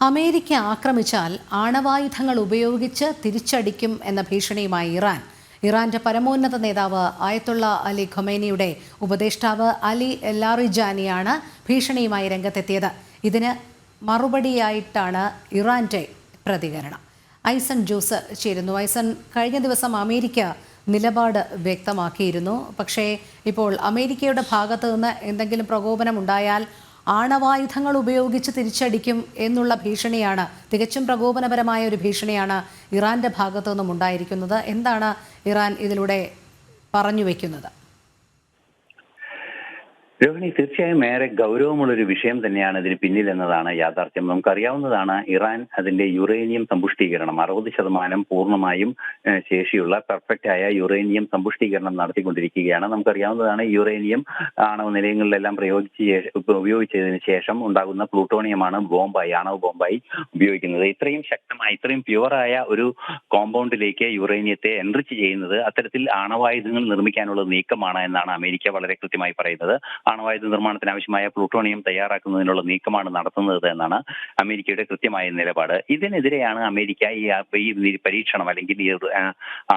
America ആക്രമിച്ചാൽ ആണവായുധങ്ങൾ ഉപയോഗിച്ച് തിരിച്ചടിക്കും എന്ന ഭീഷണിയുമായി Iran. ഇറാന്റെ പരമോന്നത നേതാവ് ആയത്തുള്ള അലി ഖൊമേനിയുടെ ഉപദേഷ്ടാവ് അലി ലാറിജാനിയാണ് ഭീഷണിയുമായി രംഗത്തെത്തിയത്. ഇതിന് മറുപടിയായിട്ടാണ് ഇറാന്റെ പ്രതികരണം. ഐസൺ ജോസ് ചേരുന്നു. ഐസൺ കഴിഞ്ഞ ദിവസം അമേരിക്ക നിലപാട് വ്യക്തമാക്കിയിരുന്നു. പക്ഷേ ഇപ്പോൾ അമേരിക്കയുടെ ഭാഗത്തു നിന്ന് എന്തെങ്കിലും പ്രകോപനം ഉണ്ടായാൽ ആണവായുധങ്ങൾ ഉപയോഗിച്ച് തിരിച്ചടിക്കും എന്നുള്ള ഭീഷണിയാണ് തികച്ചും പ്രകോപനപരമായ ഒരു ഭീഷണിയാണ് ഇറാന്റെ ഭാഗത്തു നിന്നും ഉണ്ടായിരിക്കുന്നത്. എന്താണ് ഇറാൻ ഇതിലൂടെ പറഞ്ഞു വയ്ക്കുന്നത് രോഹിണി തീർച്ചയായും ഏറെ ഗൗരവമുള്ളൊരു വിഷയം തന്നെയാണ് ഇതിന് പിന്നിൽ എന്നതാണ് യാഥാർത്ഥ്യം. നമുക്കറിയാവുന്നതാണ് ഇറാൻ അതിന്റെ യുറേനിയം സമ്പുഷ്ടീകരണം. അറുപത് ശതമാനം പൂർണമായും ശേഷിയുള്ള പെർഫെക്റ്റ് ആയ യുറേനിയം സമ്പുഷ്ടീകരണം നടത്തിക്കൊണ്ടിരിക്കുകയാണ്. നമുക്കറിയാവുന്നതാണ് യുറേനിയം ആണവ നിലയങ്ങളിലെല്ലാം പ്രയോഗിച്ച് ഉപയോഗിച്ചതിന് ശേഷം ഉണ്ടാകുന്ന പ്ലൂട്ടോണിയമാണ് ബോംബായി ആണവ ബോംബായി ഉപയോഗിക്കുന്നത്. ഇത്രയും ശക്തമായ ഇത്രയും പ്യുവറായ ഒരു കോമ്പൗണ്ടിലേക്ക് യുറേനിയത്തെ എൻറിച്ച് ചെയ്യുന്നത് അത്തരത്തിൽ ആണവായുധങ്ങൾ നിർമ്മിക്കാനുള്ള നീക്കമാണ് എന്നാണ് അമേരിക്ക വളരെ കൃത്യമായി പറയുന്നത്. ആണവായുധ നിർമ്മാണത്തിന് ആവശ്യമായ പ്ലൂട്ടോണിയം തയ്യാറാക്കുന്നതിനുള്ള നീക്കമാണ് നടത്തുന്നത് എന്നാണ് അമേരിക്കയുടെ കൃത്യമായ നിലപാട്. ഇതിനെതിരെയാണ് അമേരിക്ക ഈ പരീക്ഷണം അല്ലെങ്കിൽ ഈ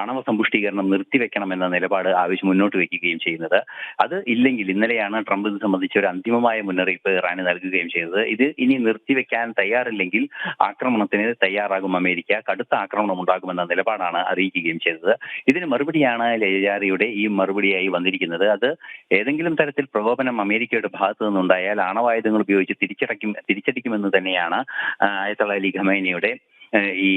ആണവ സമ്പുഷ്ടീകരണം നിർത്തിവെക്കണം എന്ന നിലപാട് ആവശ്യം മുന്നോട്ട് വയ്ക്കുകയും ചെയ്യുന്നത്. അത് ഇല്ലെങ്കിൽ ഇന്നലെയാണ് ട്രംപ് ഇത് സംബന്ധിച്ച ഒരു അന്തിമമായ മുന്നറിയിപ്പ് ഇറാന് നൽകുകയും ചെയ്തത്. ഇത് ഇനി നിർത്തിവെക്കാൻ തയ്യാറില്ലെങ്കിൽ ആക്രമണത്തിന് തയ്യാറാകും അമേരിക്ക. കടുത്ത ആക്രമണം ഉണ്ടാകുമെന്ന നിലപാടാണ് അറിയിക്കുകയും ചെയ്തത്. ഇതിന് മറുപടിയാണ് ലജാരിയുടെ ഈ മറുപടിയായി വന്നിരിക്കുന്നത്. അത് ഏതെങ്കിലും തരത്തിൽ പ്രകോപനം അമേരിക്കയുടെ ഭാഗത്തു നിന്നുണ്ടായാൽ ആണവായുധങ്ങൾ ഉപയോഗിച്ച് തിരിച്ചടയ്ക്കും തിരിച്ചടിക്കുമെന്ന് തന്നെയാണ് ആ, അലി ഖമേനിയുടെ ഈ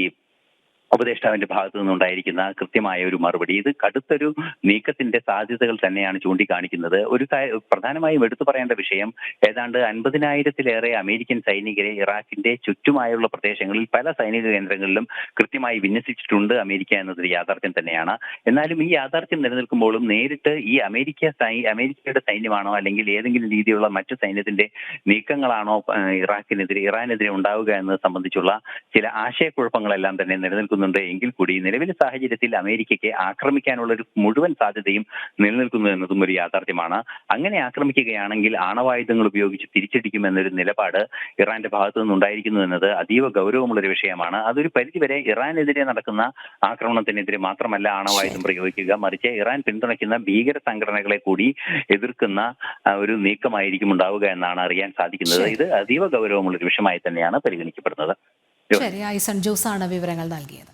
ഉപദേഷ്ടാവിന്റെ ഭാഗത്തു നിന്നുണ്ടായിരിക്കുന്ന കൃത്യമായ ഒരു മറുപടി. ഇത് കടുത്തൊരു നീക്കത്തിന്റെ സാധ്യതകൾ തന്നെയാണ് ചൂണ്ടിക്കാണിക്കുന്നത്. ഒരു പ്രധാനമായും എടുത്തു പറയേണ്ട വിഷയം ഏതാണ്ട് അൻപതിനായിരത്തിലേറെ അമേരിക്കൻ സൈനികരെ ഇറാഖിന്റെ ചുറ്റുമായുള്ള പ്രദേശങ്ങളിൽ പല സൈനിക കേന്ദ്രങ്ങളിലും കൃത്യമായി വിന്യസിച്ചിട്ടുണ്ട് അമേരിക്ക എന്നതൊരു യാഥാർത്ഥ്യം തന്നെയാണ്. എന്നാലും ഈ യാഥാർത്ഥ്യം നിലനിൽക്കുമ്പോഴും നേരിട്ട് ഈ അമേരിക്ക അമേരിക്കയുടെ സൈന്യമാണോ അല്ലെങ്കിൽ ഏതെങ്കിലും രീതിയിലുള്ള മറ്റു സൈന്യത്തിന്റെ നീക്കങ്ങളാണോ ഇറാഖിനെതിരെ ഇറാനെതിരെ ഉണ്ടാവുക എന്നത് സംബന്ധിച്ചുള്ള ചില ആശയക്കുഴപ്പങ്ങളെല്ലാം തന്നെ നിലനിൽക്കുന്നുണ്ട്. എങ്കിൽ കൂടി നിലവിലെ സാഹചര്യത്തിൽ അമേരിക്കയ്ക്ക് ആക്രമിക്കാനുള്ള ഒരു മുഴുവൻ സാധ്യതയും നിലനിൽക്കുന്നു എന്നതും ഒരു യാഥാർത്ഥ്യമാണ്. അങ്ങനെ ആക്രമിക്കുകയാണെങ്കിൽ ആണവായുധങ്ങൾ ഉപയോഗിച്ച് തിരിച്ചടിക്കുമെന്നൊരു നിലപാട് ഇറാന്റെ ഭാഗത്തു നിന്നുണ്ടായിരിക്കുന്നു എന്നത് അതീവ ഗൗരവമുള്ളൊരു വിഷയമാണ്. അതൊരു പരിധിവരെ ഇറാനെതിരെ നടക്കുന്ന ആക്രമണത്തിനെതിരെ മാത്രമല്ല ആണവായുധം പ്രയോഗിക്കുക. മറിച്ച് ഇറാൻ പിന്തുണയ്ക്കുന്ന ഭീകര സംഘടനകളെ കൂടി എതിർക്കുന്ന ഒരു നീക്കമായിരിക്കും ഉണ്ടാവുക എന്നാണ് അറിയാൻ സാധിക്കുന്നത്. ഇത് അതീവ ഗൗരവമുള്ളൊരു വിഷയമായി തന്നെയാണ് പരിഗണിക്കപ്പെടുന്നത്. ശരി ഐസൺ ജോസാണ് വിവരങ്ങൾ നൽകിയത്.